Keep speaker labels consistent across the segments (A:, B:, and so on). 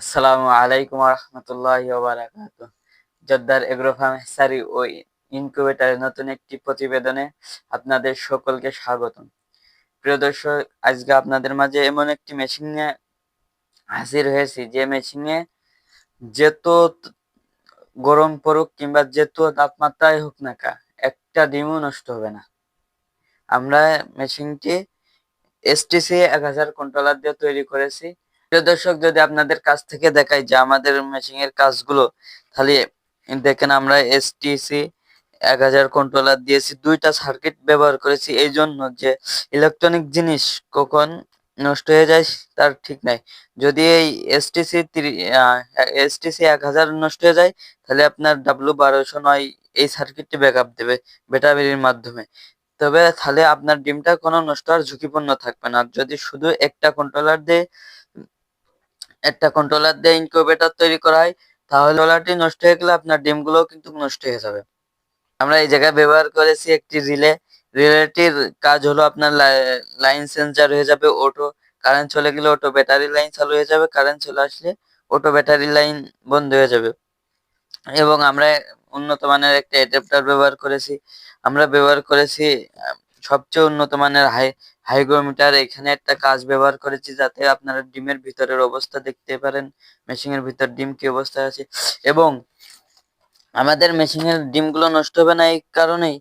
A: আসসালামু আলাইকুম রহমতুল্লাহ বারাকাত। জদ্দার agro farm হেসারি ও ইনকিউবেটারের নতুন একটি প্রতিবেদনে আপনাদের সকলকে স্বাগতম। প্রিয় দর্শক, আজকে আপনাদের মাঝে এমন একটি মেশিন নিয়ে হাজির হয়েছি। যে মেশিনে যেত গরম পড়ুক কিংবা যেত তাপমাত্রায় হোক না কা একটা ডিমও নষ্ট হবে না। আমরা মেশিনটি এসটিসি এক হাজার কন্ট্রোলার দিয়ে তৈরি করেছি। প্রিয় দর্শক, যদি আপনাদের কাছ থেকে দেখাই যে আমাদের মেশিং এর কাজগুলো, তাহলে দেখেন আমরা এসটিসি এক হাজার কন্ট্রোলার দিয়েছি, দুইটা সার্কিট ব্যবহার করেছি। এই জন্য যে ইলেকট্রনিক জিনিস কখন নষ্ট হয়ে যায় তার ঠিক নাই। যদি এই এসটিসি এসটিসি এক হাজার নষ্ট হয়ে যায়, তাহলে আপনার ডাব্লু বারোশো নয় এই সার্কিটটি ব্যাকআপ দেবে ব্যাটারির মাধ্যমে। তবে তাহলে আপনার ডিমটা কোনো নষ্ট আর ঝুঁকিপূর্ণ থাকবে না। যদি শুধু একটা কন্ট্রোলার দিয়ে একটা কন্ট্রোলার দিয়ে ইনকিউবেটর তৈরি করা হয়, তাহলে কন্ট্রোলারটি নষ্ট হয়ে গেলে আপনার ডিমগুলোও কিন্তু নষ্ট হয়ে যাবে। আমরা এই জায়গায় ব্যবহার করেছি একটি রিলে রিলেটির কাজ হলো আপনার লাইন সেন্সার হয়ে যাবে অটো কারেন্ট চলে গেলে অটো ব্যাটারি লাইন চালু হয়ে যাবে কারেন্ট চলে আসলে অটো ব্যাটারি লাইন বন্ধ হয়ে যাবে। এবং আমরা উন্নত মানের একটা অ্যাডাপ্টার ব্যবহার করেছি, আমরা ব্যবহার করেছি সবচেয়ে উন্নত মানের হাই হাইগ্রোমিটার এখানে একটা কাজ ব্যবহার করেছি যাতে আপনারা ডিমের ভিতরের অবস্থা দেখতে পারেন। মেশিনের ভিতর ডিম কি অবস্থায় আছে? এবং আমাদের মেশিনের ডিমগুলো নষ্ট হবে না এই কারণেই,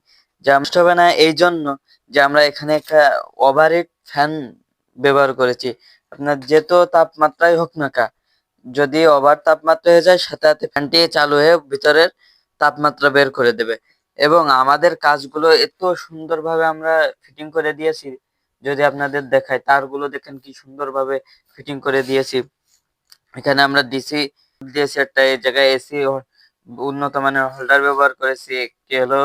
A: যে নষ্ট হবে না এই জন্য যে আমরা এখানে একটা ওভারহিট ফ্যান ব্যবহার করেছি। আপনার যেত তাপমাত্রাই হোক না কা যদি ওভার তাপমাত্রা হয়ে যায়, সাথে সাথে ফ্যানটি চালু হয়ে ভিতরের তাপমাত্রা বের করে দেবে। এবং আমাদের কাজগুলো এত সুন্দরভাবে আমরা ফিটিং করে দিয়েছি, যদি আপনাদের দেখায় তারগুলো দেখেন কি সুন্দরভাবে ফিটিং করে দিয়েছি। এখানে আমরা ডিসি দিয়েছি একটা এই জায়গায় এসি উন্নত মানের হোল্ডার ব্যবহার করেছি, একটি হলো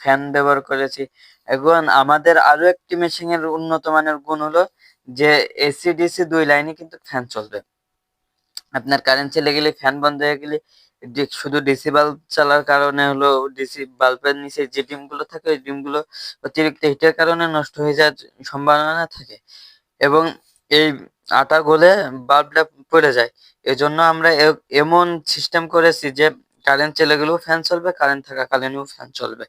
A: ফ্যান ব্যবহার করেছি। এখন আমাদের আরও একটি মেশিন এর উন্নত মানের গুণ হলো যে এসি ডিসি দুই লাইনে কিন্তু ফ্যান চলবে। আপনার কারেন্ট চলে গেলে ফ্যান বন্ধ হয়ে গেলে শুধু ডিসি বাল্ব চালার কারণে হলো ডিসি বাল্বের নিচে যে ডিমগুলো থাকে, ওই ডিমগুলো অতিরিক্ত হিটের কারণে নষ্ট হয়ে যাওয়ার সম্ভাবনা থাকে। এবং এই আটা গলে বাল্বটা পড়ে যায়। এজন্য আমরা এমন সিস্টেম করেছি যে কারেন্ট চলে গেলেও ফ্যান চলবে কারেন্ট থাকাকালীনও ফ্যান চলবে।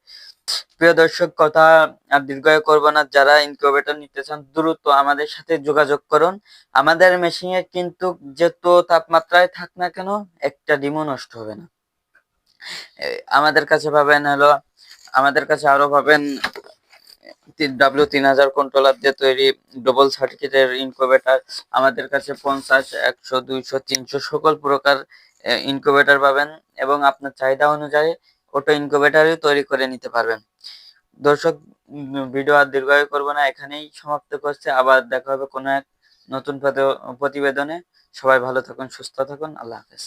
A: প্রিয় দর্শক, কথা আর দীর্ঘায়ু করব না। যারা ইনকিউবেটর নিতে চান, দ্রুত আমাদের সাথে যোগাযোগ করুন। আমাদের মেশিনে কিন্তু যত তাপমাত্রায় থাক না কেন, একটা ডিমও নষ্ট হবে না। আমাদের কাছে পাবেন হলো, আমাদের কাছে আরও পাবেন ডাব্লিউ তিন হাজার কন্ট্রোলার দিয়ে তৈরি ডবল সার্কিটের ইনকিউবেটর আমাদের কাছে পঞ্চাশ, একশো, দুইশো, তিনশো সকল প্রকার ইনকিউবেটর পাবেন এবং আপনার চাহিদা অনুযায়ী ওটো ইনকিউবেটরই তৈরি করে নিতে পারবেন। দর্শক ভিডিও আর দীর্ঘায়ু করব না, এখানেই সমাপ্ত করছে। আবার দেখা হবে কোনো এক নতুন প্রতিবেদনে। সবাই ভালো থাকুন, সুস্থ থাকুন। আল্লাহ হাফেজ।